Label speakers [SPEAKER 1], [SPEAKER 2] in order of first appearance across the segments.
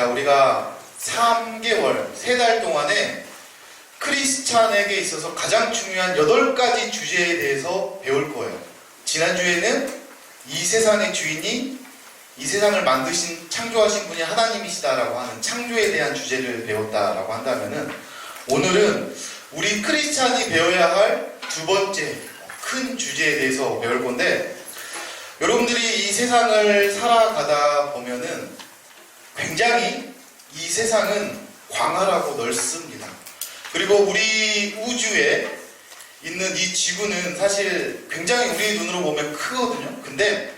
[SPEAKER 1] 자, 우리가 3개월, 3달 동안에 크리스찬에게 있어서 가장 중요한 8가지 주제에 대해서 배울 거예요. 지난주에는 이 세상의 주인이 이 세상을 만드신, 창조하신 분이 하나님이시다라고 하는 창조에 대한 주제를 배웠다라고 한다면은 오늘은 우리 크리스찬이 배워야 할 두 번째 큰 주제에 대해서 배울 건데 여러분들이 이 세상을 살아가다 보면은 굉장히 이 세상은 광활하고 넓습니다. 그리고 우리 우주에 있는 이 지구는 사실 굉장히 우리의 눈으로 보면 크거든요. 근데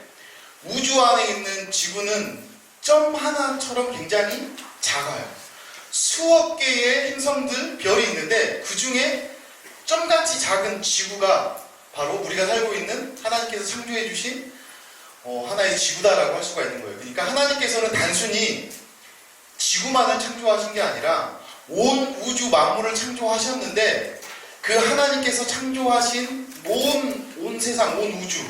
[SPEAKER 1] 우주 안에 있는 지구는 점 하나처럼 굉장히 작아요. 수억 개의 행성들, 별이 있는데 그 중에 점같이 작은 지구가 바로 우리가 살고 있는 하나님께서 창조해 주신 어, 하나의 지구다라고 할 수가 있는 거예요. 그러니까 하나님께서는 단순히 지구만을 창조하신 게 아니라 온 우주 만물을 창조하셨는데 그 하나님께서 창조하신 온, 온 세상, 온 우주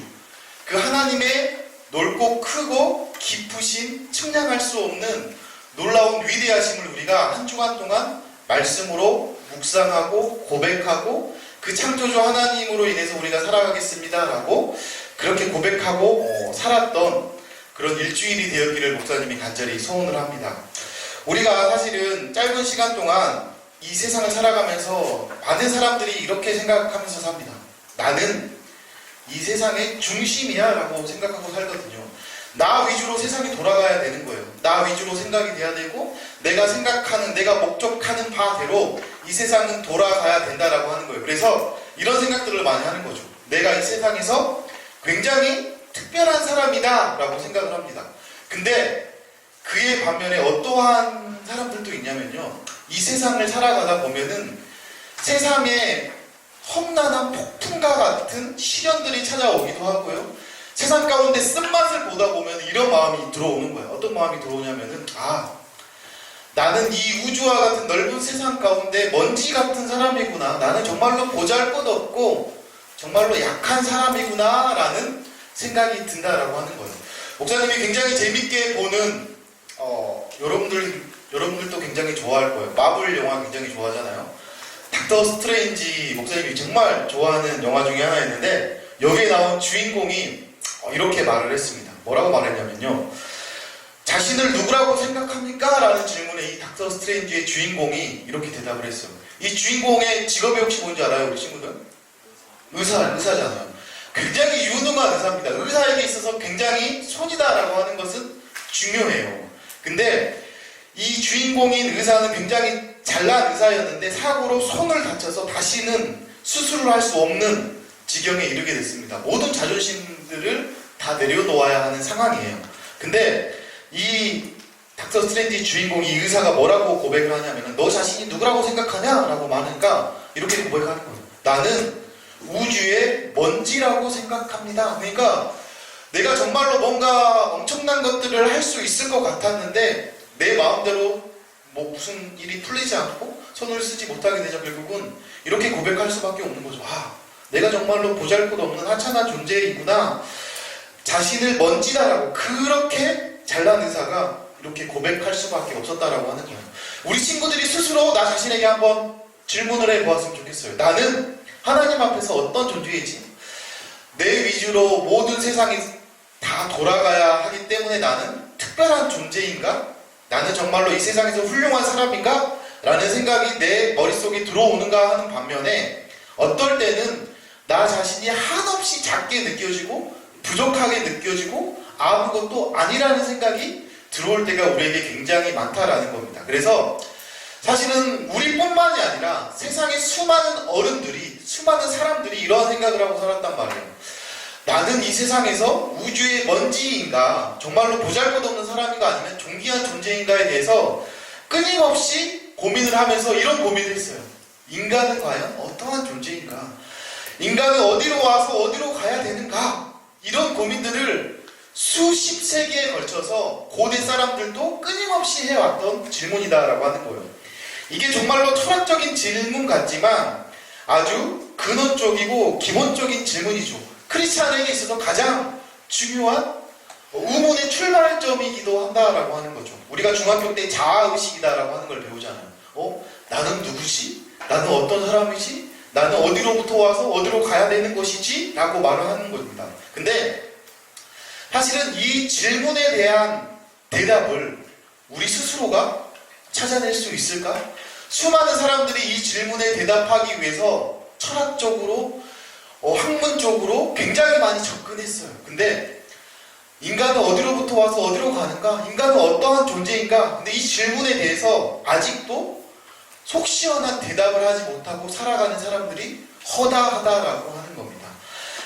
[SPEAKER 1] 그 하나님의 넓고 크고 깊으신 측량할 수 없는 놀라운 위대하심을 우리가 한 주간 동안 말씀으로 묵상하고 고백하고 그 창조주 하나님으로 인해서 우리가 살아가겠습니다라고 그렇게 고백하고 어, 살았던 그런 일주일이 되었기를 목사님이 간절히 소원을 합니다. 우리가 사실은 짧은 시간 동안 이 세상을 살아가면서 많은 사람들이 이렇게 생각하면서 삽니다. 나는 이 세상의 중심이야 라고 생각하고 살거든요. 나 위주로 세상이 돌아가야 되는 거예요. 나 위주로 생각이 돼야 되고 내가 생각하는 내가 목적하는 바대로 이 세상은 돌아가야 된다라고 하는 거예요. 그래서 이런 생각들을 많이 하는 거죠. 내가 이 세상에서 굉장히 특별한 사람이다 라고 생각을 합니다. 근데 그의 반면에 어떠한 사람들도 있냐면요. 이 세상을 살아가다 보면은 세상에 험난한 폭풍과 같은 시련들이 찾아오기도 하고요. 세상 가운데 쓴맛을 보다 보면 이런 마음이 들어오는 거예요. 어떤 마음이 들어오냐면은, 아, 나는 이 우주와 같은 넓은 세상 가운데 먼지 같은 사람이구나. 나는 정말로 보잘 것 없고, 정말로 약한 사람이구나. 라는 생각이 든다라고 하는 거예요. 목사님이 굉장히 재밌게 보는, 어, 여러분들, 여러분들도 굉장히 좋아할 거예요. 마블 영화 굉장히 좋아하잖아요. 닥터 스트레인지 목사님이 정말 좋아하는 영화 중에 하나였는데, 여기에 나온 주인공이 어, 이렇게 말을 했습니다. 뭐라고 말했냐면요. 자신을 누구라고 생각합니까? 라는 질문에 이 닥터 스트레인지의 주인공이 이렇게 대답을 했어요. 이 주인공의 직업이 혹시 뭔지 알아요, 우리 친구들? 의사, 의사잖아요. 굉장히 유능한 의사입니다. 의사에게 있어서 굉장히 손이다라고 하는 것은 중요해요. 근데 이 주인공인 의사는 굉장히 잘난 의사였는데 사고로 손을 다쳐서 다시는 수술을 할 수 없는 지경에 이르게 됐습니다. 모든 자존심들을 다 내려놓아야 하는 상황이에요. 근데 이 닥터 스트레인지 주인공이 이 의사가 뭐라고 고백을 하냐면은 너 자신이 누구라고 생각하냐? 라고 말하니까 이렇게 고백하는 거예요. 나는 우주의 먼지라고 생각합니다. 그러니까 내가 정말로 뭔가 엄청난 것들을 할 수 있을 것 같았는데 내 마음대로 뭐 무슨 일이 풀리지 않고 손을 쓰지 못하게 되죠. 결국은 이렇게 고백할 수밖에 없는 거죠. 아, 내가 정말로 보잘것없는 하찮은 존재이구나. 자신을 먼지다라고 그렇게 잘난 의사가 이렇게 고백할 수밖에 없었다라고 하는 거예요. 우리 친구들이 스스로 나 자신에게 한번 질문을 해 보았으면 좋겠어요. 나는 하나님 앞에서 어떤 존재이지? 내 위주로 모든 세상이 다 돌아가야 하기 때문에 나는 특별한 존재인가? 나는 정말로 이 세상에서 훌륭한 사람인가? 라는 생각이 내 머릿속에 들어오는가 하는 반면에 어떨 때는 나 자신이 한없이 작게 느껴지고 부족하게 느껴지고 아무것도 아니라는 생각이 들어올 때가 우리에게 굉장히 많다라는 겁니다. 그래서 사실은 우리뿐만이 아니라 세상의 수많은 어른들이 수많은 사람들이 이러한 생각을 하고 살았단 말이에요. 나는 이 세상에서 우주의 먼지인가 정말로 보잘 것 없는 사람인가 아니면 존귀한 존재인가에 대해서 끊임없이 고민을 하면서 이런 고민을 했어요. 인간은 과연 어떠한 존재인가? 인간은 어디로 와서 어디로 가야 되는가? 이런 고민들을 수십 세기에 걸쳐서 고대 사람들도 끊임없이 해왔던 질문이다라고 하는 거예요. 이게 정말로 철학적인 질문 같지만 아주 근원적이고 기본적인 질문이죠. 크리스찬에게 있어서 가장 중요한 어, 의문의 출발점이기도 한다라고 하는 거죠. 우리가 중학교 때 자아의식이다라고 하는 걸 배우잖아요. 어? 나는 누구지? 나는 어떤 사람이지? 나는 어디로부터 와서 어디로 가야 되는 것이지? 라고 말을 하는 겁니다. 근데 사실은 이 질문에 대한 대답을 우리 스스로가 찾아낼 수 있을까? 수많은 사람들이 이 질문에 대답하기 위해서 철학적으로, 어, 학문적으로 굉장히 많이 접근했어요. 근데 인간은 어디로부터 와서 어디로 가는가? 인간은 어떠한 존재인가? 근데 이 질문에 대해서 아직도 속 시원한 대답을 하지 못하고 살아가는 사람들이 허다하다라고 하는 겁니다.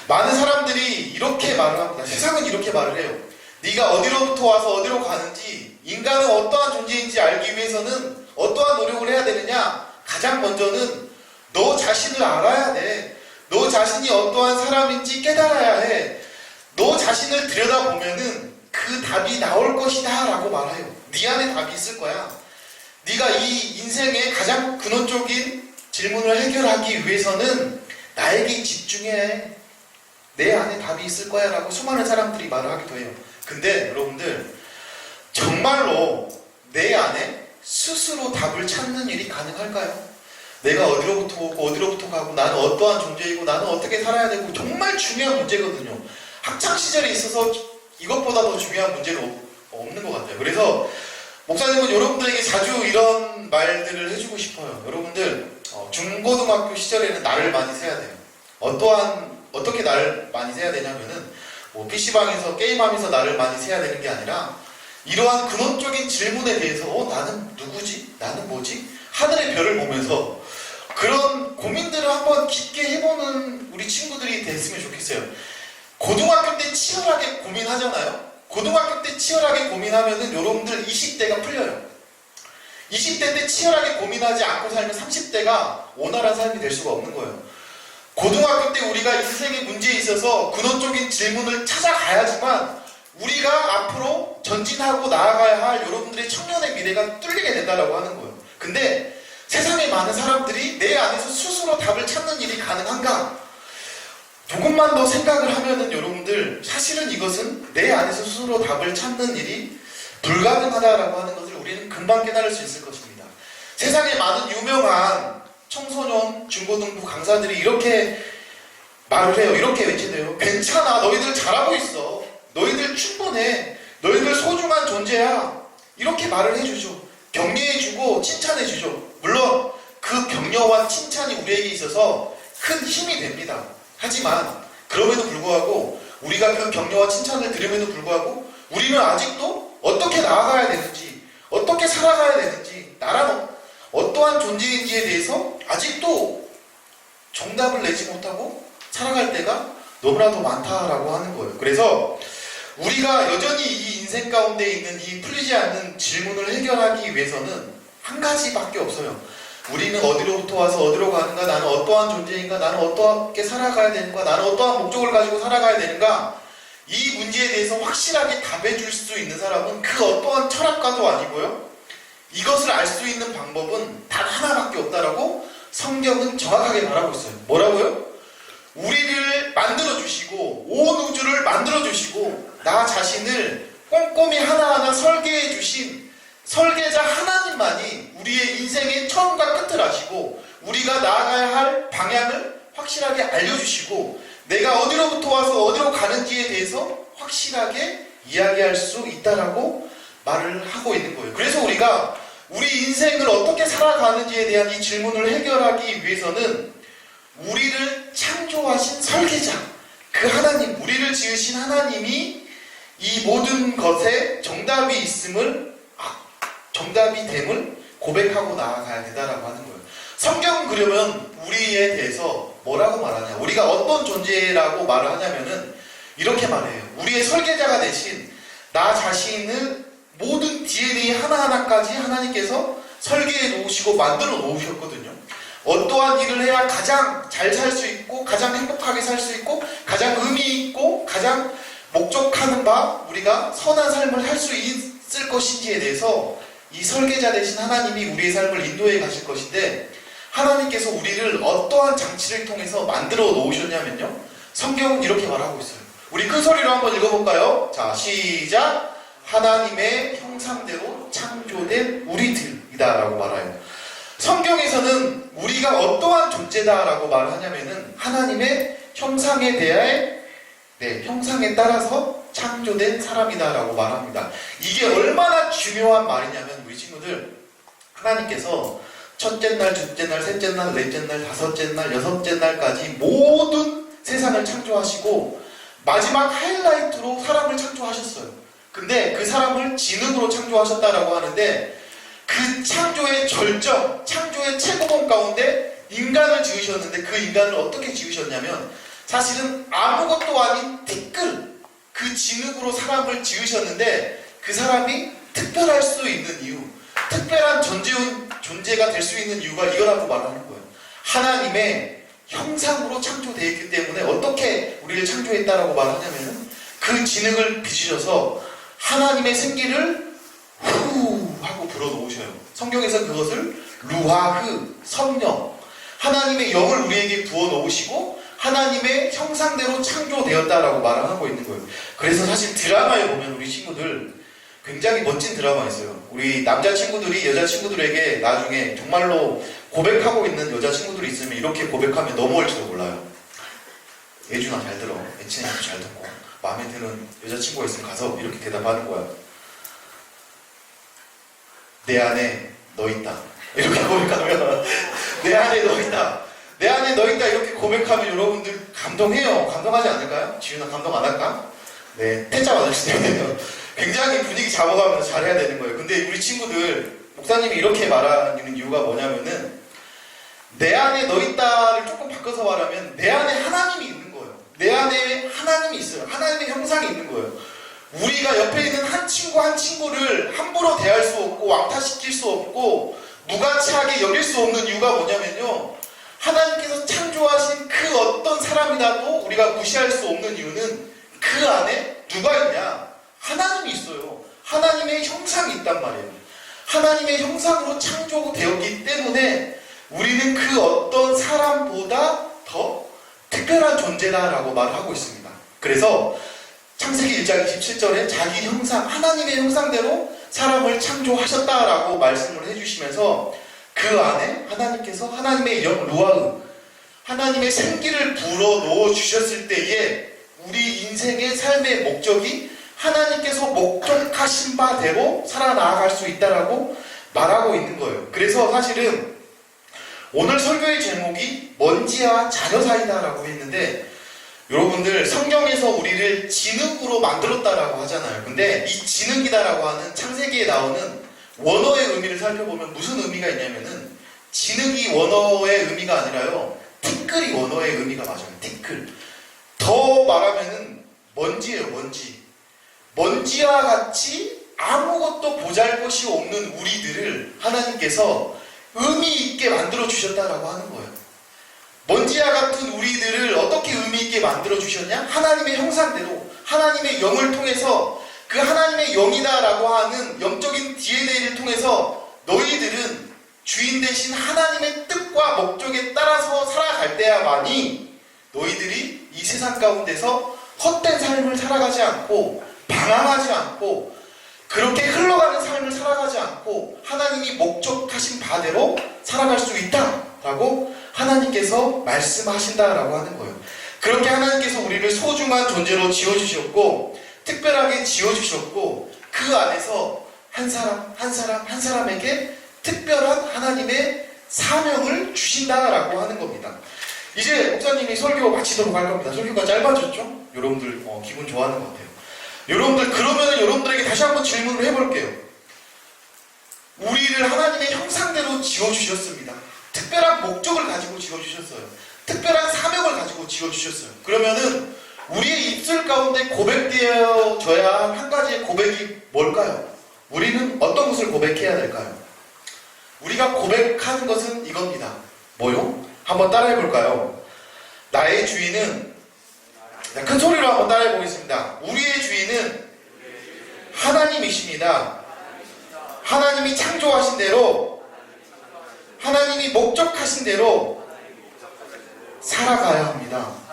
[SPEAKER 1] 많은 사람들이 이렇게 말을 합니다. 세상은 이렇게 말을 해요. 네가 어디로부터 와서 어디로 가는지 인간은 어떠한 존재인지 알기 위해서는 어떠한 노력을 해야 되느냐? 가장 먼저는 너 자신을 알아야 돼. 너 자신이 어떠한 사람인지 깨달아야 해. 너 자신을 들여다보면은 그 답이 나올 것이다 라고 말해요. 네 안에 답이 있을 거야. 네가 이 인생의 가장 근원적인 질문을 해결하기 위해서는 나에게 집중해. 내 안에 답이 있을 거야 라고 수많은 사람들이 말을 하기도 해요. 근데 여러분들 정말로 내 안에 스스로 답을 찾는 일이 가능할까요? 내가 어디로부터 오고 어디로부터 가고 나는 어떠한 존재이고 나는 어떻게 살아야 되고 정말 중요한 문제거든요. 학창 시절에 있어서 이것보다 더 중요한 문제는 없- 없는 것 같아요. 그래서 목사님은 여러분들에게 자주 이런 말들을 해주고 싶어요. 여러분들 어, 중고등학교 시절에는 나를 많이 세야 돼요. 어떠한 어떻게 나를 많이 세야 되냐면은 뭐 PC방에서 게임하면서 나를 많이 세야 되는 게 아니라 이러한 근원적인 질문에 대해서 어, 나는 누구지? 나는 뭐지? 하늘의 별을 보면서 그런 고민들을 한번 깊게 해보는 우리 친구들이 됐으면 좋겠어요. 고등학교 때 치열하게 고민하잖아요. 고등학교 때 치열하게 고민하면은 여러분들 20대가 풀려요. 20대 때 치열하게 고민하지 않고 살면 30대가 원활한 삶이 될 수가 없는 거예요. 고등학교 때 우리가 인생의 문제에 있어서 근원적인 질문을 찾아가야지만 우리가 앞으로 전진하고 나아가야 할 여러분들의 청년의 미래가 뚫리게 된다라고 하는 거예요. 근데 세상에 많은 사람들이 내 안에서 스스로 답을 찾는 일이 가능한가? 조금만 더 생각을 하면은 여러분들 사실은 이것은 내 안에서 스스로 답을 찾는 일이 불가능하다라고 하는 것을 우리는 금방 깨달을 수 있을 것입니다. 세상에 많은 유명한 청소년 중고등부 강사들이 이렇게 말을 해요. 이렇게 외치대요. 괜찮아. 너희들 잘하고 있어. 너희들 충분해. 너희들 소중한 존재야. 이렇게 말을 해주죠. 격려해주고 칭찬해주죠. 물론 그 격려와 칭찬이 우리에게 있어서 큰 힘이 됩니다. 하지만 그럼에도 불구하고 우리가 그 격려와 칭찬을 들음에도 불구하고 우리는 아직도 어떻게 나아가야 되는지 어떻게 살아가야 되는지 나라는 어떠한 존재인지에 대해서 아직도 정답을 내지 못하고 살아갈 때가 너무나도 많다라고 하는 거예요. 그래서 우리가 여전히 이 인생 가운데 있는 이 풀리지 않는 질문을 해결하기 위해서는 한 가지밖에 없어요. 우리는 어디로부터 와서 어디로 가는가? 나는 어떠한 존재인가? 나는 어떻게 살아가야 되는가? 나는 어떠한 목적을 가지고 살아가야 되는가? 이 문제에 대해서 확실하게 답해 줄 수 있는 사람은 그 어떠한 철학가도 아니고요. 이것을 알 수 있는 방법은 단 하나밖에 없다라고 성경은 정확하게 말하고 있어요. 뭐라고요? 우리를 만들어 주시고 온 우주를 만들어 주시고 나 자신을 꼼꼼히 하나하나 설계해 주신 설계자 하나님만이 우리의 인생의 처음과 끝을 아시고 우리가 나아가야 할 방향을 확실하게 알려주시고 내가 어디로부터 와서 어디로 가는지에 대해서 확실하게 이야기할 수 있다라고 말을 하고 있는 거예요. 그래서 우리가 우리 인생을 어떻게 살아가는지에 대한 이 질문을 해결하기 위해서는 우리를 창조하신 설계자, 그 하나님, 우리를 지으신 하나님이 이 모든 것에 정답이 있음을, 아, 정답이 됨을 고백하고 나아가야 된다라고 하는 거예요. 성경은 그러면 우리에 대해서 뭐라고 말하냐? 우리가 어떤 존재라고 말을 하냐면은 이렇게 말해요. 우리의 설계자가 되신 나 자신을 모든 DNA 하나하나까지 하나님께서 설계해 놓으시고 만들어 놓으셨거든요. 어떠한 일을 해야 가장 잘 살 수 있고 가장 행복하게 살 수 있고 가장 의미 있고 가장 목적하는 바 우리가 선한 삶을 할 수 있을 것인지에 대해서 이 설계자 되신 하나님이 우리의 삶을 인도해 가실 것인데 하나님께서 우리를 어떠한 장치를 통해서 만들어 놓으셨냐면요 성경은 이렇게 말하고 있어요 우리 큰 소리로 한번 읽어볼까요? 자, 시작. 하나님의 형상대로 창조된 우리들이다라고 말해요. 성경에서는 우리가 어떠한 존재다라고 말을 하냐면은 하나님의 형상에 대해 네, 형상에 따라서 창조된 사람이다라고 말합니다. 이게 얼마나 중요한 말이냐면 우리 친구들 하나님께서 첫째 날, 둘째 날, 셋째 날, 넷째 날, 다섯째 날, 여섯째 날까지 모든 세상을 창조하시고 마지막 하이라이트로 사람을 창조하셨어요. 근데 그 사람을 진흙으로 창조하셨다라고 하는데 그 창조의 절정, 창조의 최고봉 가운데 인간을 지으셨는데 그 인간을 어떻게 지으셨냐면 사실은 아무것도 아닌 티끌 그 진흙으로 사람을 지으셨는데 그 사람이 특별할 수 있는 이유 특별한 존재, 존재가 될 수 있는 이유가 이거라고 말하는 거예요. 하나님의 형상으로 창조되어 있기 때문에 어떻게 우리를 창조했다라고 말하냐면은 그 진흙을 빚으셔서 하나님의 생기를 후 하고 불어놓으셔요. 성경에서 그것을 루하흐 성령 하나님의 영을 우리에게 부어 놓으시고 하나님의 형상대로 창조되었다라고 말을 하고 있는 거예요. 그래서 사실 드라마에 보면 우리 친구들 굉장히 멋진 드라마 있어요. 우리 남자 친구들이 여자 친구들에게 나중에 정말로 고백하고 있는 여자 친구들이 있으면 이렇게 고백하면 넘어올지도 몰라요. 예준아 잘 들어. 애친이도 잘 듣고 마음에 드는 여자 친구가 있으면 가서 이렇게 대답하는 거야. 내 안에 너 있다. 이렇게 고백하면 내 안에 너 있다. 내 안에 너 있다 이렇게 고백하면 여러분들 감동해요. 감동하지 않을까요? 지윤아 감동 안 할까? 네, 태자 맞으시네요. 굉장히 분위기 잡아가면서 잘해야 되는 거예요. 근데 우리 친구들 목사님이 이렇게 말하는 이유가 뭐냐면은 내 안에 너 있다를 조금 바꿔서 말하면 내 안에 하나님이 있는 거예요. 내 안에 하나님이 있어요. 하나님의 형상이 있는 거예요. 우리가 옆에 있는 한 친구 한 친구를 함부로 대할 수 없고 왕따시킬 수 없고 무가치하게 여길 수 없는 이유가 뭐냐면요. 하나님께서 창조하신 그 어떤 사람이라도 우리가 무시할 수 없는 이유는 그 안에 누가 있냐? 하나님이 있어요. 하나님의 형상이 있단 말이에요. 하나님의 형상으로 창조되었기 때문에 우리는 그 어떤 사람보다 더 특별한 존재다라고 말하고 있습니다. 그래서 창세기 1장 27절에 자기 형상, 하나님의 형상대로 사람을 창조하셨다라고 말씀을 해주시면서 그 안에 하나님께서 하나님의 영 루아흐 하나님의 생기를 불어 넣어 주셨을 때에 우리 인생의 삶의 목적이 하나님께서 목적하신 바대로 살아나갈 수 있다라고 말하고 있는 거예요. 그래서 사실은 오늘 설교의 제목이 먼지와 자녀 사이다라고 했는데 여러분들 성경에서 우리를 진흙으로 만들었다라고 하잖아요. 근데 이 진흙이다라고 하는 창세기에 나오는 원어의 의미를 살펴보면 무슨 의미가 있냐면은 진흙이 원어의 의미가 아니라요. 티끌이 원어의 의미가 맞아요. 티끌. 더 말하면은 먼지예요. 먼지. 먼지와 같이 아무것도 보잘것이 없는 우리들을 하나님께서 의미 있게 만들어 주셨다라고 하는 거예요. 먼지와 같은 우리들을 어떻게 의미 있게 만들어 주셨냐? 하나님의 형상대로 하나님의 영을 통해서 그 하나님의 영이다라고 하는 영적인 DNA를 통해서 너희들은 주인 대신 하나님의 뜻과 목적에 따라서 살아갈 때야만이 너희들이 이 세상 가운데서 헛된 삶을 살아가지 않고 방황하지 않고 그렇게 흘러가는 삶을 살아가지 않고 하나님이 목적하신 바대로 살아갈 수 있다라고 하나님께서 말씀하신다라고 하는 거예요. 그렇게 하나님께서 우리를 소중한 존재로 지어주셨고 특별하게 지어주셨고 그 안에서 한 사람 한 사람 한 사람에게 특별한 하나님의 사명을 주신다라고 하는 겁니다. 이제 목사님이 설교 마치도록 할 겁니다. 설교가 짧아졌죠? 여러분들 어, 기분 좋아하는 것 같아요. 여러분들 그러면 여러분들에게 다시 한번 질문을 해볼게요. 우리를 하나님의 형상대로 지어주셨습니다. 특별한 목적을 가지고 지어주셨어요. 특별한 사명을 가지고 지어주셨어요. 그러면은 우리의 입술 가운데 고백되어져야 할 한 가지의 고백이 뭘까요? 우리는 어떤 것을 고백해야 될까요? 우리가 고백하는 것은 이겁니다. 뭐요? 한번 따라해 볼까요? 나의 주인은 네, 큰 소리로 한번 따라해 보겠습니다. 우리의 주인은 하나님이십니다. 하나님이 창조하신 대로 하나님이 목적하신 대로 살아가야 합니다.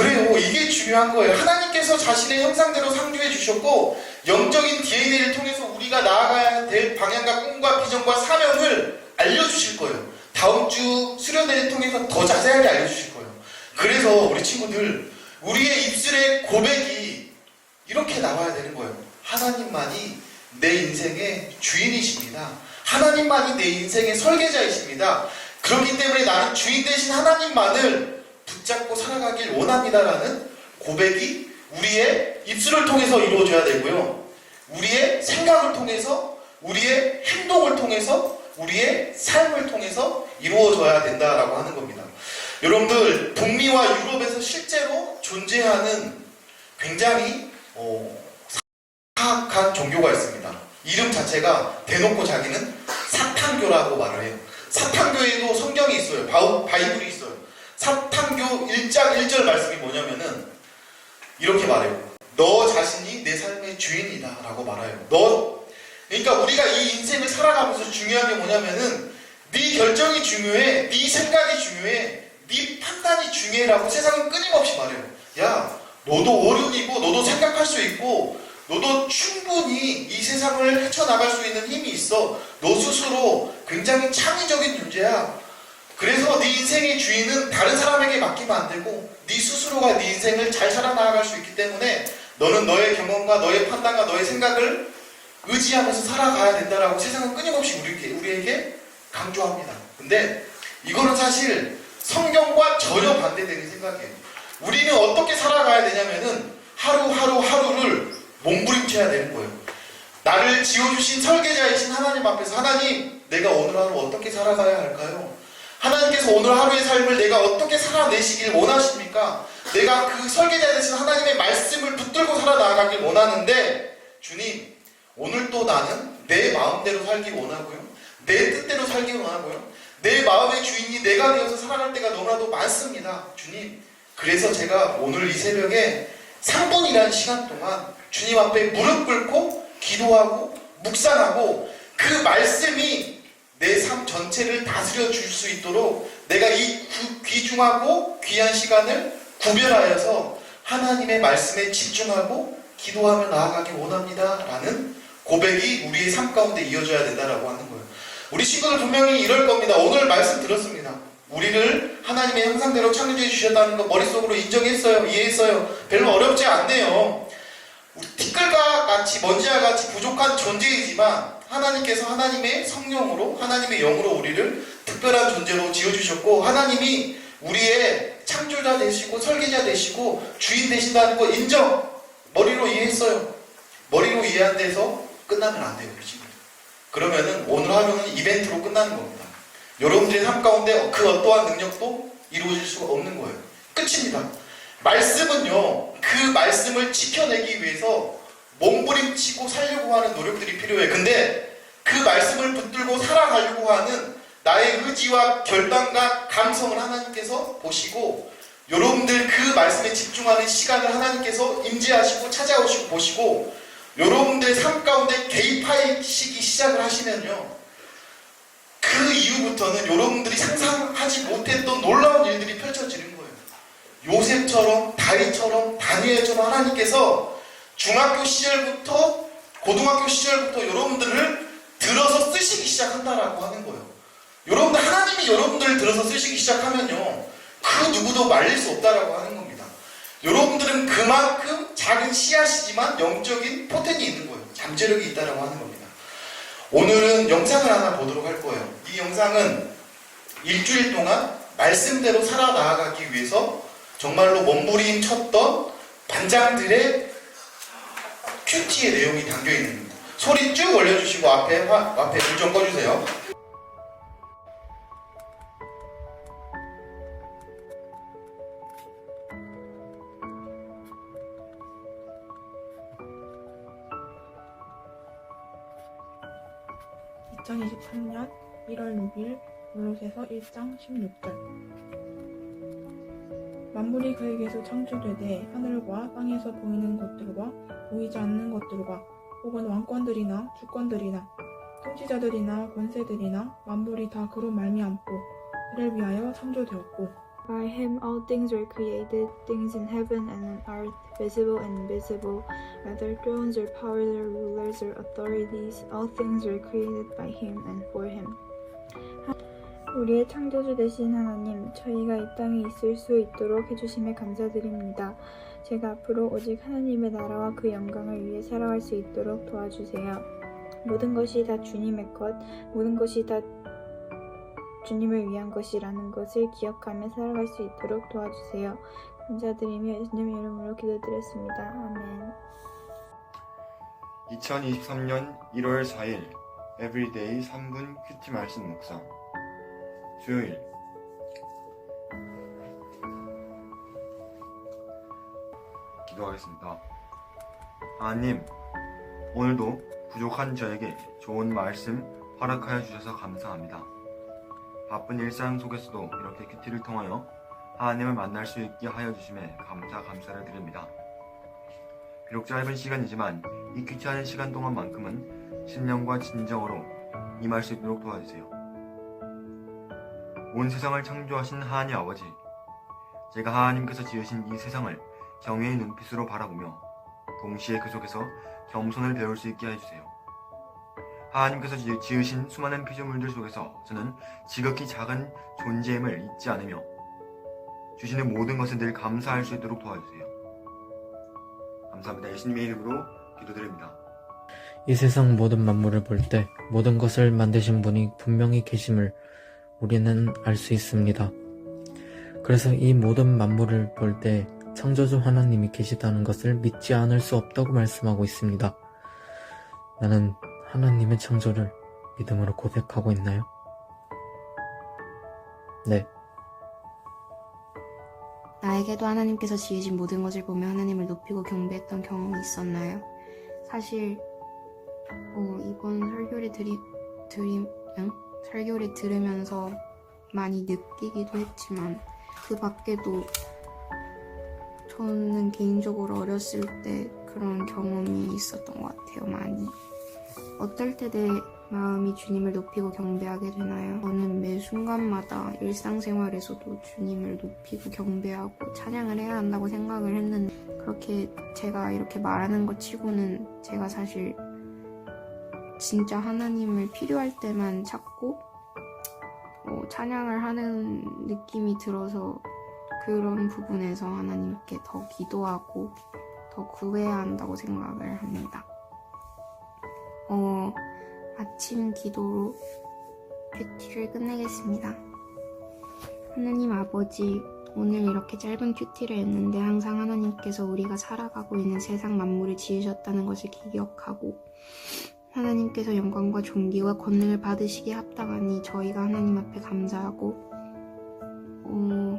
[SPEAKER 1] 그래요. 이게 중요한 거예요. 하나님께서 자신의 형상대로 상주해 주셨고 영적인 DNA를 통해서 우리가 나아가야 될 방향과 꿈과 비전과 사명을 알려주실 거예요. 다음 주 수련회를 통해서 더 자세하게 알려주실 거예요. 그래서 우리 친구들 우리의 입술의 고백이 이렇게 나와야 되는 거예요. 하나님만이 내 인생의 주인이십니다. 하나님만이 내 인생의 설계자이십니다. 그렇기 때문에 나는 주인 대신 하나님만을 붙잡고 살아가길 원합니다라는 고백이 우리의 입술을 통해서 이루어져야 되고요. 우리의 생각을 통해서, 우리의 행동을 통해서, 우리의 삶을 통해서 이루어져야 된다라고 하는 겁니다. 여러분들, 북미와 유럽에서 실제로 존재하는 굉장히 어, 사악한 종교가 있습니다. 이름 자체가 대놓고 자기는 사탄교라고 말을 해요. 사탄교에도 성경이 있어요. 바이블이 있어요. 사탄교 1장 1절 말씀이 뭐냐면은 이렇게 말해요. 너 자신이 내 삶의 주인이다 라고 말해요. 너 그러니까 우리가 이 인생을 살아가면서 중요한 게 뭐냐면은 네 결정이 중요해. 네 생각이 중요해. 네 판단이 중요해라고 세상은 끊임없이 말해요. 야, 너도 어른이고 너도 생각할 수 있고 너도 충분히 이 세상을 헤쳐나갈 수 있는 힘이 있어. 너 스스로 굉장히 창의적인 존재야. 그래서 네 인생의 주인은 다른 사람에게 맡기면 안 되고 네 스스로가 네 인생을 잘 살아나갈 수 있기 때문에 너는 너의 경험과 너의 판단과 너의 생각을 의지하면서 살아가야 된다라고 세상은 끊임없이 우리에게, 우리에게 강조합니다. 근데 이거는 사실 성경과 전혀 반대되는 생각이에요. 우리는 어떻게 살아가야 되냐면은 하루하루 하루를 몸부림쳐야 되는 거예요. 나를 지어주신 설계자이신 하나님 앞에서 하나님, 내가 오늘 하루 어떻게 살아가야 할까요? 하나님께서 오늘 하루의 삶을 내가 어떻게 살아내시길 원하십니까? 내가 그 설계자 되신 하나님의 말씀을 붙들고 살아 나가길 원하는데, 주님, 오늘 또 나는 내 마음대로 살기 원하고요. 내 뜻대로 살기 원하고요. 내 마음의 주인이 내가 되어서 살아갈 때가 너무나도 많습니다. 주님, 그래서 제가 오늘 이 새벽에 3분이라는 시간 동안 주님 앞에 무릎 꿇고 기도하고 묵상하고 그 말씀이 내 삶 전체를 다스려 줄 수 있도록 내가 이 구- 귀중하고 귀한 시간을 구별하여서 하나님의 말씀에 집중하고 기도하며 나아가기 원합니다. 라는 고백이 우리의 삶 가운데 이어져야 된다라고 하는 거예요. 우리 친구들 분명히 이럴 겁니다. 오늘 말씀 들었습니다. 우리를 하나님의 형상대로 창조해 주셨다는 거 머릿속으로 인정했어요. 이해했어요. 별로 어렵지 않네요. 티끌과 같이 먼지와 같이 부족한 존재이지만 하나님께서 하나님의 성령으로 하나님의 영으로 우리를 특별한 존재로 지어주셨고 하나님이 우리의 창조자 되시고 설계자 되시고 주인 되신다는 거 인정! 머리로 이해했어요. 머리로 이해한 데서 끝나면 안 돼요 친구들 그러면은 오늘 하루는 이벤트로 끝나는 겁니다. 여러분들의 삶 가운데 그 어떠한 능력도 이루어질 수가 없는 거예요. 끝입니다. 말씀은요, 그 말씀을 지켜내기 위해서 몸부림치고 살려고 하는 노력들이 필요해. 근데 그 말씀을 붙들고 살아가려고 하는 나의 의지와 결단과 감성을 하나님께서 보시고 여러분들 그 말씀에 집중하는 시간을 하나님께서 임재하시고 찾아오시고 보시고 여러분들의 삶 가운데 개입하시기 시작을 하시면요. 그 이후부터는 여러분들이 상상하지 못했던 놀라운 일들이 펼쳐지는 거예요. 요셉처럼 다윗처럼 다니엘처럼 하나님께서 중학교 시절부터 고등학교 시절부터 여러분들을 들어서 쓰시기 시작한다라고 하는 거예요. 여러분들 하나님이 여러분들을 들어서 쓰시기 시작하면요. 그 누구도 말릴 수 없다라고 하는 겁니다. 여러분들은 그만큼 작은 씨앗이지만 영적인 포텐이 있는 거예요. 잠재력이 있다라고 하는 겁니다. 오늘은 영상을 하나 보도록 할 거예요. 이 영상은 일주일 동안 말씀대로 살아나가기 위해서 정말로 몸부림 쳤던 반장들의 큐티의 내용이 담겨 있는 겁니다. 소리 쭉 올려주시고 앞에 화, 앞에 불 좀 꺼주세요.
[SPEAKER 2] (2023년 1월 6일) 골로새서 1장 16절 만물이 그에게서 창조되되 하늘과 땅에서 보이는 것들과 보이지 않는 것들과 혹은 왕권들이나 주권들이나 통치자들이나 권세들이나 만물이 다 그로 말미암고 그를 위하여 창조되었고
[SPEAKER 3] By him all things were created, things in heaven and on earth, visible and invisible, whether thrones or powers or rulers or authorities, all things were created by him and for him. 우리의 창조주 되신 하나님, 저희가 이 땅에 있을 수 있도록 해주심에 감사드립니다. 제가 앞으로 오직 하나님의 나라와 그 영광을 위해 살아갈 수 있도록 도와주세요. 모든 것이 다 주님의 것, 모든 것이 다 주님을 위한 것이라는 것을 기억하며 살아갈 수 있도록 도와주세요. 감사드리며 예수님 이름으로 기도드렸습니다. 아멘.
[SPEAKER 4] 2023년 1월 4일 에브리데이 3분 큐티 말씀 묵상 수요일 기도하겠습니다. 하나님, 오늘도 부족한 저에게 좋은 말씀 허락하여 주셔서 감사합니다. 바쁜 일상 속에서도 이렇게 큐티를 통하여 하나님을 만날 수 있게 하여 주심에 감사 감사를 드립니다. 비록 짧은 시간이지만 이 큐티하는 시간 동안만큼은 신령과 진정으로 임할 수 있도록 도와주세요. 온 세상을 창조하신 하나님 아버지, 제가 하나님께서 지으신 이 세상을 경외의 눈빛으로 바라보며 동시에 그 속에서 겸손을 배울 수 있게 해주세요. 하나님께서 지- 지으신 수많은 피조물들 속에서 저는 지극히 작은 존재임을 잊지 않으며 주시는 모든 것에 늘 감사할 수 있도록 도와주세요. 감사합니다. 예수님의 이름으로 기도드립니다.
[SPEAKER 5] 이 세상 모든 만물을 볼 때 모든 것을 만드신 분이 분명히 계심을 우리는 알 수 있습니다. 그래서 이 모든 만물을 볼 때 창조주 하나님이 계시다는 것을 믿지 않을 수 없다고 말씀하고 있습니다. 나는 하나님의 창조를 믿음으로 고백하고 있나요? 네.
[SPEAKER 6] 나에게도 하나님께서 지으신 모든 것을 보며 하나님을 높이고 경배했던 경험이 있었나요? 사실 어, 이번 설교를 들이, 들이, 응? 설교를 들으면서 많이 느끼기도 했지만 그 밖에도 저는 개인적으로 어렸을 때 그런 경험이 있었던 것 같아요 많이 어떨 때 내 마음이 주님을 높이고 경배하게 되나요? 저는 매 순간마다 일상생활에서도 주님을 높이고 경배하고 찬양을 해야 한다고 생각을 했는데 그렇게 제가 이렇게 말하는 것 치고는 제가 사실 진짜 하나님을 필요할 때만 찾고 어, 찬양을 하는 느낌이 들어서 그런 부분에서 하나님께 더 기도하고 더 구해야 한다고 생각을 합니다. 어, 아침 기도로 큐티를 끝내겠습니다. 하나님 아버지, 오늘 이렇게 짧은 큐티를 했는데 항상 하나님께서 우리가 살아가고 있는 세상 만물을 지으셨다는 것을 기억하고 하나님께서 영광과 존귀와 권능을 받으시기에 합당하니 저희가 하나님 앞에 감사하고 어,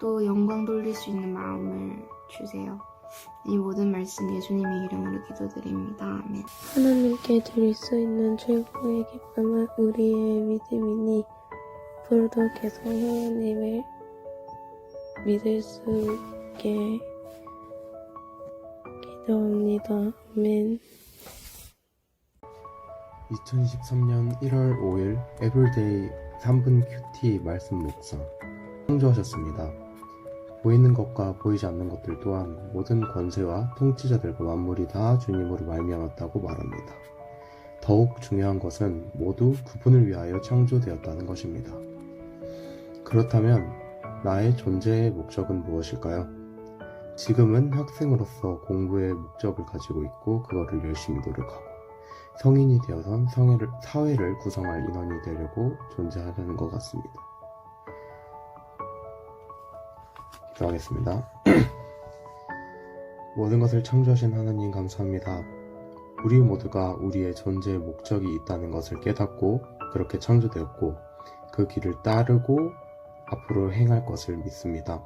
[SPEAKER 6] 또 영광 돌릴 수 있는 마음을 주세요. 이 모든 말씀 예수님의 이름으로 기도드립니다. 아멘.
[SPEAKER 7] 하나님께 드릴 수 있는 최고의 기쁨은 우리의 믿음이니 앞으로도 계속 하나님을 믿을 수 있게 기도합니다. 아멘.
[SPEAKER 8] 2023년 1월 5일 에브리데이 3분 큐티 말씀 묵상 창조하셨습니다. 보이는 것과 보이지 않는 것들 또한 모든 권세와 통치자들과 만물이 다 주님으로 말미암았다고 말합니다. 더욱 중요한 것은 모두 그분을 위하여 창조되었다는 것입니다. 그렇다면 나의 존재의 목적은 무엇일까요? 지금은 학생으로서 공부의 목적을 가지고 있고 그거를 열심히 노력하고 성인이 되어선 성회를, 사회를 구성할 인원이 되려고 존재하려는 것 같습니다. 기도하겠습니다. 모든 것을 창조하신 하나님 감사합니다. 우리 모두가 우리의 존재의 목적이 있다는 것을 깨닫고 그렇게 창조되었고 그 길을 따르고 앞으로 행할 것을 믿습니다.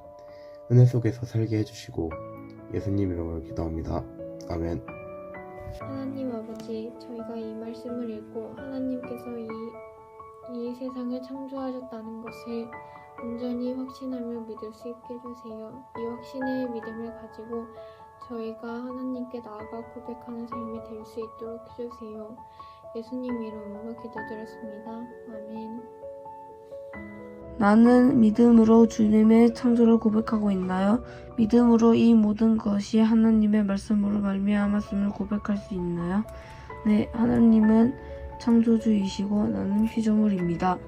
[SPEAKER 8] 은혜 속에서 살게 해주시고 예수님 이름으로 기도합니다. 아멘.
[SPEAKER 9] 하나님 아버지, 저희가 이 말씀을 읽고 하나님께서 이, 이 세상을 창조하셨다는 것을 온전히 확신하며 믿을 수 있게 해주세요. 이 확신의 믿음을 가지고 저희가 하나님께 나아가 고백하는 삶이 될 수 있도록 해주세요. 예수님 이름으로 기도드렸습니다. 아멘.
[SPEAKER 7] 나는 믿음으로 주님의 창조를 고백하고 있나요? 믿음으로 이 모든 것이 하나님의 말씀으로 말미암았음을 고백할 수 있나요? 네, 하나님은 창조주이시고 나는 피조물입니다.